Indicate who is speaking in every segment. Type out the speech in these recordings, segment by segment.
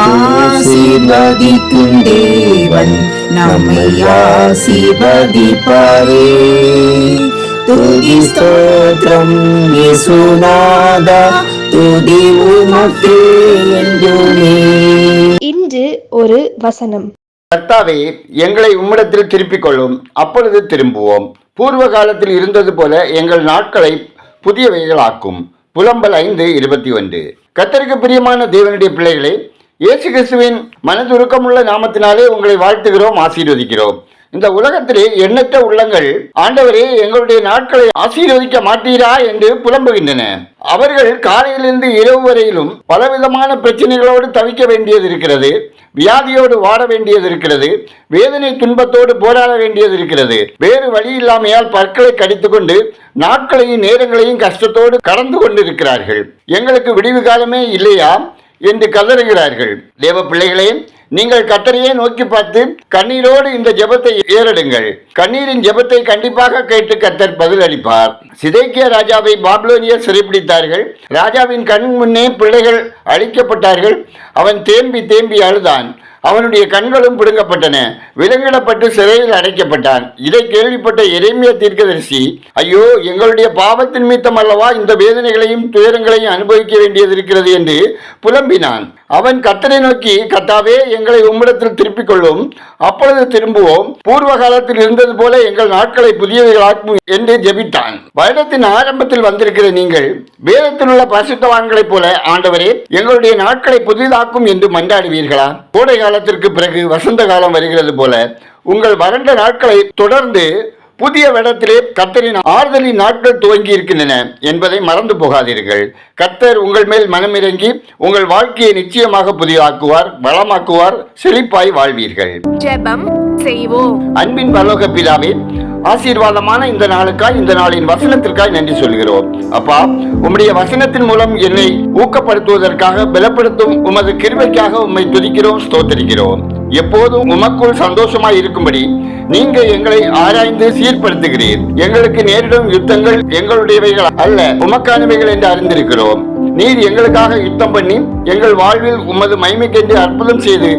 Speaker 1: ஆசீர்வதிக்கும் தேவன் நம்மை ஆசீர்வதிப்பாரே. துதி ஸ்தோத்திரம் இயேசுநாதா துதி உமக்கே என்றுமே.
Speaker 2: இன்று ஒரு வசனம்.
Speaker 3: கர்த்தாவே எங்களை உம்மிடத்தில் திருப்பிக் கொள்ளும் அப்பொழுது திரும்புவோம். பூர்வ காலத்தில் இருந்தது போல எங்கள் நாட்களை புதியவைகளாக்கும். புலம்பல் ஐந்து இருபத்தி ஒன்று. கர்த்தருக்கு பிரியமான தேவனுடைய பிள்ளைகளே இயேசு கிறிஸ்துவின் மனதுருக்கமுள்ள நாமத்தினாலே உங்களை வாழ்த்துகிறோம் ஆசீர்வதிக்கிறோம். இந்த உலகத்திலே எண்ணற்ற உள்ளங்கள் ஆண்டவரே எங்களுடைய நாட்களை ஆசீர்வதிக்க மாட்டீரா என்று புலம்புகின்றன. அவர்கள் காலையிலிருந்து இரவு வரையிலும் பலவிதமான பிரச்சனைகளோடு தவிக்க வேண்டியது இருக்கிறது வியாதியோடு வாட வேண்டியது இருக்கிறது வேதனை துன்பத்தோடு போராட வேண்டியது இருக்கிறது. வேறு வழி இல்லாமையால் பற்களை கடித்துக்கொண்டு நாட்களையும் நேரங்களையும் கஷ்டத்தோடு கடந்து கொண்டிருக்கிறார்கள். எங்களுக்கு விடிவு காலமே இல்லையா? என்று கதறுகிறார்கள். தேவ பிள்ளைகளே நீங்கள் கத்தரையே நோக்கி பார்த்து கண்ணீரோடு இந்த ஜெபத்தை ஏறடுங்கள். கண்ணீரின் ஜெபத்தை கண்டிப்பாக கேட்டு கத்தர் பதிலளிப்பார். சிதைக்கிய ராஜாவை பாப்லோனியர் சிறைப்பிடித்தார்கள் ராஜாவின் கண் முன்னே பிள்ளைகள் அழிக்கப்பட்டார்கள். அவன் தேம்பி தேம்பி அழுதான். அவனுடைய கண்களும் பிடுங்கப்பட்டன. விலங்கிடப்பட்டு சிறையில் அடைக்கப்பட்டான். இதை கேள்விப்பட்ட இறைமைய தீர்க்கதரிசி ஐயோ எங்களுடைய பாவத்தின் மீத்தம் அல்லவா இந்த வேதனைகளையும் துயரங்களையும் அனுபவிக்க வேண்டியது இருக்கிறது? என்று புலம்பினான். அவன் கத்தனை நோக்கி கத்தாவே எங்களை உம்மிடத்தில் திருப்பிக் கொள்ளும் அப்பொழுது திரும்புவோம். பூர்வ காலத்தில் இருந்தது போல எங்கள் நாட்களை புதியவைகளாக்கும் என்று ஜெபித்தான். வருடத்தின் ஆரம்பத்தில் வந்திருக்கிற நீங்கள் வேதத்தில் உள்ள பரிசுத்தவான்களைப் போல ஆண்டவரே எங்களுடைய நாட்களை புதிதாக்கும் என்று மன்றாடுவீர்களா? கோடை காலத்திற்கு பிறகு வசந்த காலம் வருகிறது போல உங்கள் வறண்ட நாட்களை தொடர்ந்து புதிய இடத்திலே கர்த்தரின் ஆறுதலின் நாட்கள் துவங்கி இருக்கின்றன என்பதை மறந்து போகாதீர்கள். கர்த்தர் உங்கள் மேல் மனமிறங்கி உங்கள் வாழ்க்கையை நிச்சயமாக புதிதாக்குவார் வளமாக்குவார் செழிப்பாய் வாழ்வீர்கள்.
Speaker 2: ஜெபம். செய்வோம்.
Speaker 3: அன்பின் பரலோக பிதாவே ஆசீர்வாதமான இந்த நாளுக்காய் இந்த நாளின் வசனத்திற்காய் நன்றி சொல்கிறோம். அப்பா உம்முடைய வசனத்தின் மூலம் என்னை ஊக்கப்படுத்துவதற்காக பலப்படுத்தும் உமது கிருபைக்காக உம்மை துதிக்கிறோம் ஸ்தோத்தரிக்கிறோம். எப்போதும் உமக்குள் சந்தோஷமாய் இருக்கும்படி நீங்க எங்களை ஆராய்ந்து சீர்படுத்துகிறீர். எங்களுக்கு நேரிடும் யுத்தங்கள் எங்களுடையவைகள் அல்ல உமக்கானவைகள் என்று அறிந்திருக்கிறோம். நீர் எங்களுக்காக யுத்தம் பண்ணி எங்கள் வாழ்வில் உமது மைமைக்கென்று அற்புதம் செய்து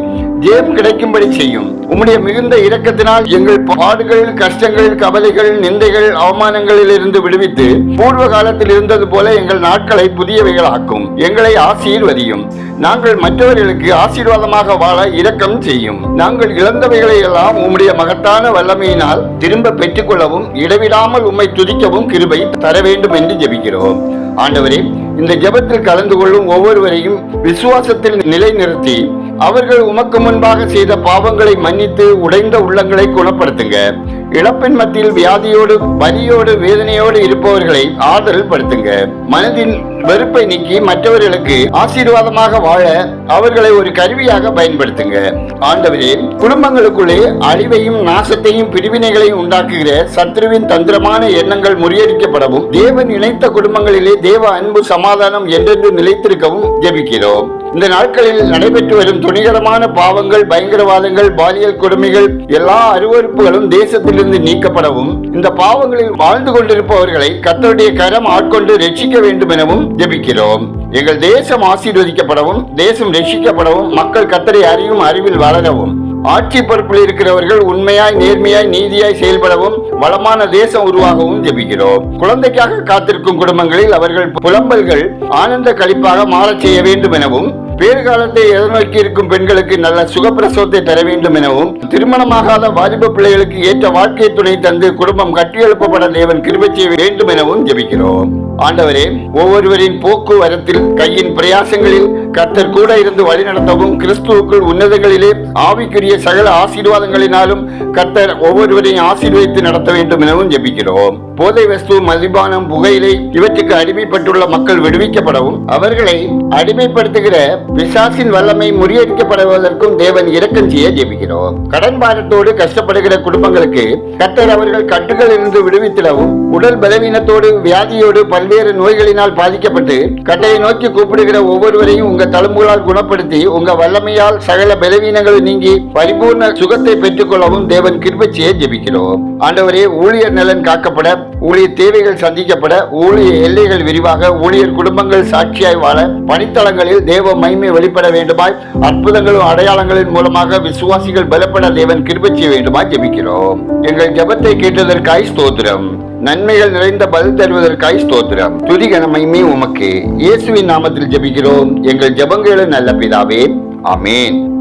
Speaker 3: ஜெயம் கிடைக்கும்படி செய்யும். உம்முடைய மிகுந்த இரக்கத்தினால் எங்கள் பாடுகள் கஷ்டங்கள் கவலைகள் நிந்தைகள் அவமானங்களில் இருந்து விடுவித்து பூர்வ காலத்தில் இருந்தது போல எங்கள் நாட்களை புதியவைகளாக்கும். எங்களை ஆசீர்வதியும். நாங்கள் மற்றவர்களுக்கு ஆசீர்வாதமாக வாழ இரக்கம் செய்யும். நாங்கள் இழந்தவைகளை எல்லாம் உம்முடைய மகத்தான வல்லமையினால் திரும்ப பெற்றுக்கொள்ளவும் இடைவிடாமல் உம்மை துதிக்கவும் கிருபை தர வேண்டும் என்று ஜெபிக்கிறோம். ஆண்டவரே இந்த ஜெபத்தில் கலந்து கொள்ளும் ஒவ்வொருவரையும் விசுவாசத்தில் நிலைநிறுத்தி அவர்கள் உமக்கு முன்பாக செய்த பாவங்களை மன்னித்து உடைந்த உள்ளங்களை குணப்படுத்துங்க. இழப்பின் மத்தியில் வியாதியோடு வலியோடு வேதனையோடு இருப்பவர்களை ஆதரவு படுத்துங்க மனதின் வெறுப்பை நீக்கி மற்றவர்களுக்கு ஆசீர்வாதமாக வாழ அவர்களை ஒரு கருவியாக பயன்படுத்துங்க. ஆண்டவரே குடும்பங்களுக்குள்ளே அழிவையும் நாசத்தையும் பிரிவினைகளையும் உண்டாக்குகிற சத்ருவின் தந்திரமான எண்ணங்கள் முறியடிக்கப்படவும் தேவன் இணைத்த குடும்பங்களிலே தேவ அன்பு சமாதானம் என்றென்று நிலைத்திருக்கவும் ஜெபிக்கிறோம். இந்த நாட்களில் நடைபெற்று வரும் துணிகரமான பாவங்கள் பயங்கரவாதங்கள் பாலியல் கொடுமைகள் எல்லா அருவறுப்புகளும் தேசத்திலிருந்து நீக்கப்படவும் இந்த பாவங்களில் வாழ்ந்து கொண்டிருப்பவர்களை கத்தருடைய கரம் ஆட்கொண்டு ரட்சிக்க வேண்டும் எனவும் ஜெபிக்கிறோம். எங்கள் தேசம் ஆசீர்வதிக்கப்படவும் தேசம் ரட்சிக்கப்படவும் மக்கள் கத்தரை அறியும் அறிவில் வளரவும். ஆட்சி பொறுப்பில் இருக்கிறவர்கள் உண்மையாய் நேர்மையாய் நீதியாய் செயல்படவும் வளமான தேசம் உருவாகவும் ஜெபிக்கிறோம். குழந்தைக்காக காத்திருக்கும் குடும்பங்களில் அவர்கள் புலம்பல்கள் ஆனந்த கழிப்பாக மாறச் செய்ய வேண்டும் எனவும் பேறுகாலத்தை எதிர்நோக்கி இருக்கும் பெண்களுக்கு நல்ல சுகப்பிரசவத்தை பெற வேண்டும் எனவும் திருமணமாகாத வாலிப பிள்ளைகளுக்கு ஏற்ற வாழ்க்கை துணை தந்து குடும்பம் கட்டியெழுப்பப்பட தேவன் கிருபை செய்ய வேண்டும் எனவும் ஜெபிக்கிறோம். ஆண்டவரே ஒவ்வொருவரின் போக்குவரத்தில் கையின் பிரயாசங்களில் கர்த்தர் கூட இருந்து வழிநடத்தவும் கிறிஸ்துவுக்குள் உன்னதங்களிலே ஆவிக்குரிய சகல ஆசீர்வாதங்களினாலும் கர்த்தர் ஒவ்வொருவரையும் ஆசீர்வதித்து நடத்த வேண்டும் எனவும் ஜெபிக்கிறோம். போதை வஸ்து மதிபானம் புகையிலை இவற்றுக்கு அடிமைப்பட்டுள்ள மக்கள் விடுவிக்கப்படவும் அவர்களை அடிமைப்படுத்துகிற பிசாசின் வல்லமை முறியடிக்கப்படுவதற்கும் தேவன் இரக்கம் செய்ய ஜெபிக்கிறோம். கடன் பாரத்தோடு கஷ்டப்படுகிற குடும்பங்களுக்கு கத்தர் அவர்கள் கட்டுகள் இருந்து விடுவித்திடவும் உடல் பலவீனத்தோடு வியாதியோடு பல்வேறு நோய்களினால் பாதிக்கப்பட்டு கட்டையை நோக்கி கூப்பிடுகிற ஒவ்வொருவரையும் உங்க தழும்புகளால் குணப்படுத்தி உங்க வல்லமையால் சகல பலவீனங்கள் நீங்கி பரிபூர்ண சுகத்தை பெற்றுக்கொள்ளவும் தேவன் கிருபச்சியை ஜெபிக்கிறோம். ஆண்டவரே ஊழியர் நலன் காக்கப்பட ஊழியர் தேவைகள் சந்திக்கப்பட ஊழிய எல்லைகள் விரிவாக ஊழியர் குடும்பங்கள் சாட்சியாய் வாழ பணித்தளங்களில் தேவ மகிமை வெளிப்பட வேண்டுமாய் அற்புதங்களும் அடையாளங்களின் மூலமாக விசுவாசிகள் பலப்பட தேவன் கிருபை செய்ய வேண்டுமாய் ஜெபிக்கிறோம். எங்கள் ஜெபத்தை கேட்டதற்காய் ஸ்தோத்திரம். நன்மைகள் நிறைந்த பதில் தருவதற்காய் ஸ்தோத்திரம். துதிகன கனமையுமே உமக்கு. இயேசுவின் நாமத்தில் ஜெபிக்கிறோம். எங்கள் ஜெபங்களும் நல்ல பிதாவே. ஆமென்.